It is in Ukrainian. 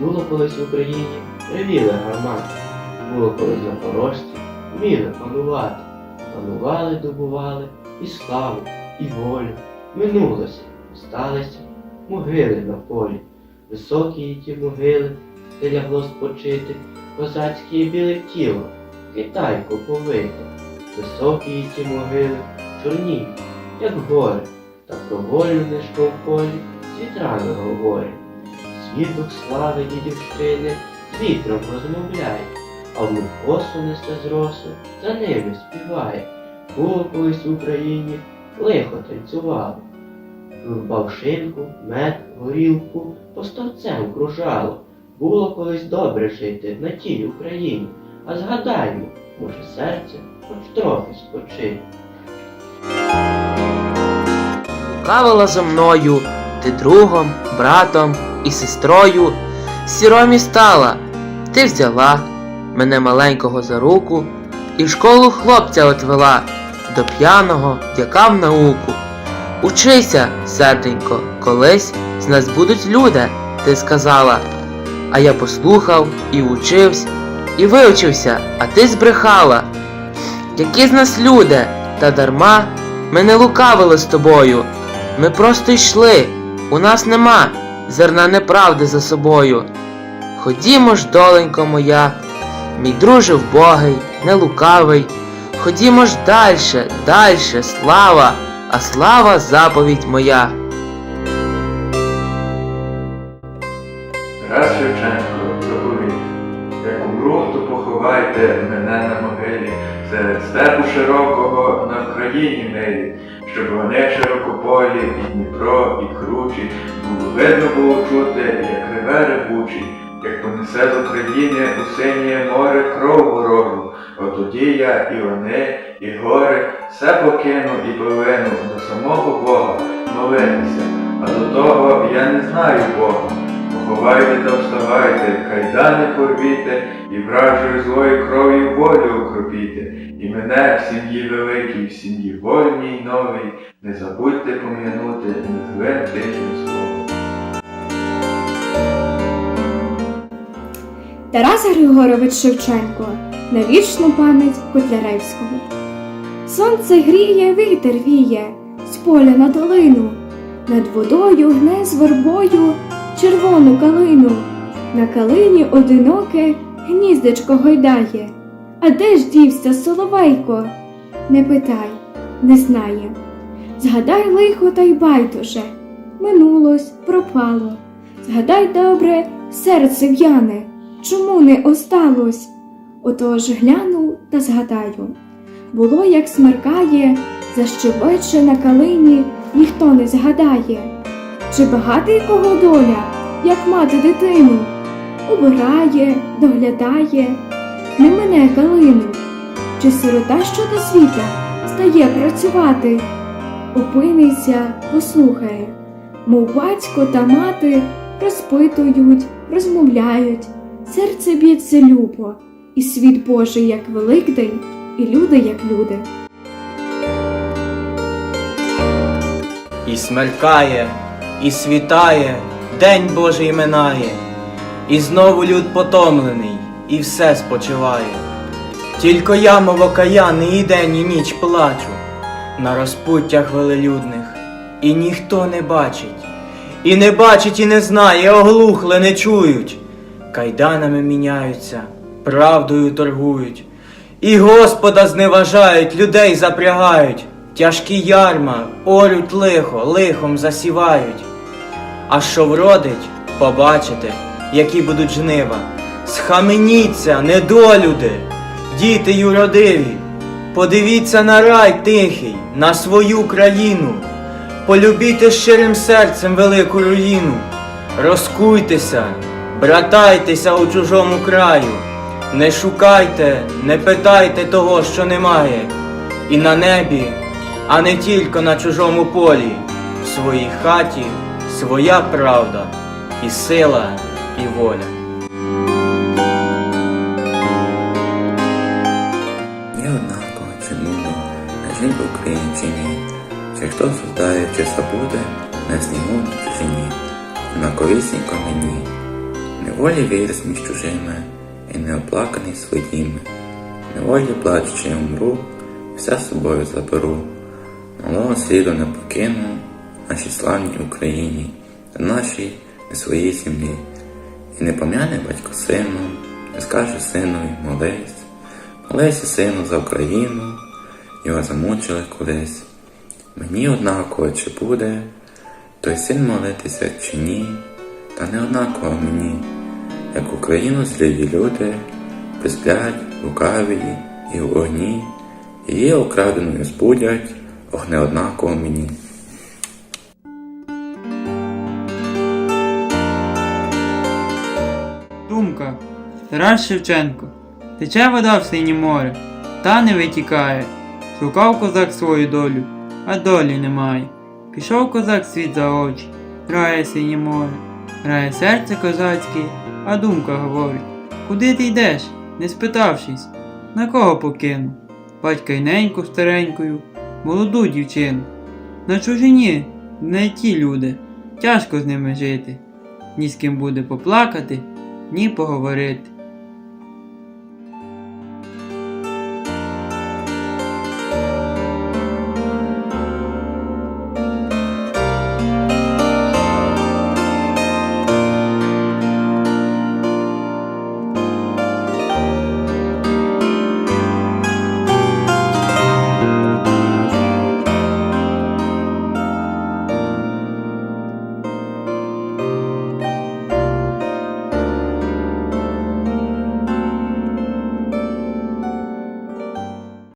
Було колись в Україні ревіли гармати, було колись запорожці, вміли панувати. Панували, добували і славу, і волю. Минулося, сталися могили на полі. Високі ті могили, де лягло спочити, козацьке біле тіло, китайку повите. Високі ті могили, чорні, як гори, та про волю нишко в полі з вітрами говорить. Світок слави дідівщини з вітром розмовляє, а в косу несе з за ними співає. Було колись в Україні лихо танцювало. Рубав шинку, мед, горілку, поставцем кружало. Було колись добре жити на тій Україні, а згадаймо, може серце хоч трохи спочине. Лукавила зо мною, ти другом, братом і сестрою. Сіромі стала, ти взяла мене маленького за руку і в школу хлопця отвела до п'яного, дяка в науку. Учися, серденько, колись з нас будуть люди, ти сказала. А я послухав і учився, і вивчився, а ти збрехала. Які з нас люди, та дарма ми не лукавили з тобою. Ми просто йшли, у нас нема зерна неправди за собою. Ходімо ж, доленько моя, мій друже вбогий, не лукавий. Ходімо ж дальше, дальше, слава, а слава заповідь моя. Тарас Шевченко проповів, як умру, то поховайте мене на могилі, серед степу широкого на Вкраїні милі, щоб вони широкополі, і Дніпро, і кручі, видно було чути, як реве ревучий, як понесе з України у синє море кров ворогу. Отоді я і вони, і гори, все покину і повину до самого Бога молитися, а до того я не знаю Бога. Поховайте та вставайте, кайдани порвіте, і вражою злої кров'ю волю окропіте, і мене в сім'ї великій, в сім'ї вольній новій, не забудьте пом'янути ні злим Тарас Григорович Шевченко на вічну пам'ять Котляревського. Сонце гріє, вітер віє з поля на долину, над водою гне з вербою червону калину. На калині одиноке гніздечко гойдає. А де ж дівся соловейко? Не питай, не знає. Згадай лихо та й байдуже, минулось, пропало. Згадай добре, серце в'яне, чому не осталось? Отож гляну та згадаю. Було, як смеркає, защебече на калині, ніхто не згадає. Чи багатий кого доля, як мати дитину, убирає, доглядає, не мене калину, чи сирота, що до світа стає працювати, опиниться, послухає, мов батько та мати розпитують, розмовляють, серце б'ється любо, і світ Божий, як Великдень, і люди, як люди. І смеркає, і світає, день Божий минає, і знову люд потомлений, і все спочиває. Тільки я, мов окаяний, і день, і ніч плачу на розпуттях велелюдних, і ніхто не бачить, і не бачить, і не знає, оглухли, не чують. Кайданами міняються, правдою торгують, і Господа зневажають, людей запрягають, тяжкі ярма, орють лихо, лихом засівають. А що вродить, побачите, які будуть жнива. Схаменіться, недолюди, діти юродиві, подивіться на рай тихий, на свою країну, полюбіте щирим серцем велику руїну, розкуйтеся, братайтеся у чужому краю, не шукайте, не питайте того, що немає, і на небі, а не тільки на чужому полі, в своїй хаті своя правда, і сила, і воля. Є однаково, чи нудно, на жить Україні чи ні, чи хто создає, чи забуде, на снігу чи ні, однаковісінько мені, не Неволі виріс між чужими, і неоплаканий своїми. Неволі плачучи умру, все з собою заберу. Малого сліду не покину, нашій славній Україні, та нашій не своїй землі. І не пом'яне батько сину, не скаже синові молись, молися сину за Україну, його замучили колись. Мені однаково чи буде той син молитися чи ні, та не однаково мені, як Україну злії люди присплять лукаві і в огні, її окраденою збудять, ох не однаково мені. Думка. Тарас Шевченко. Тече вода в синє море, та не витікає. Шукав козак свою долю, а долі немає. Пішов козак світ за очі, грає синє море, грає серце козацьке, а думка говорить. Куди ти йдеш, не спитавшись, на кого покину? Батька й неньку старенькою, молоду дівчину. На чужині не ті люди, тяжко з ними жити. Ні з ким буде поплакати, ні поговорити.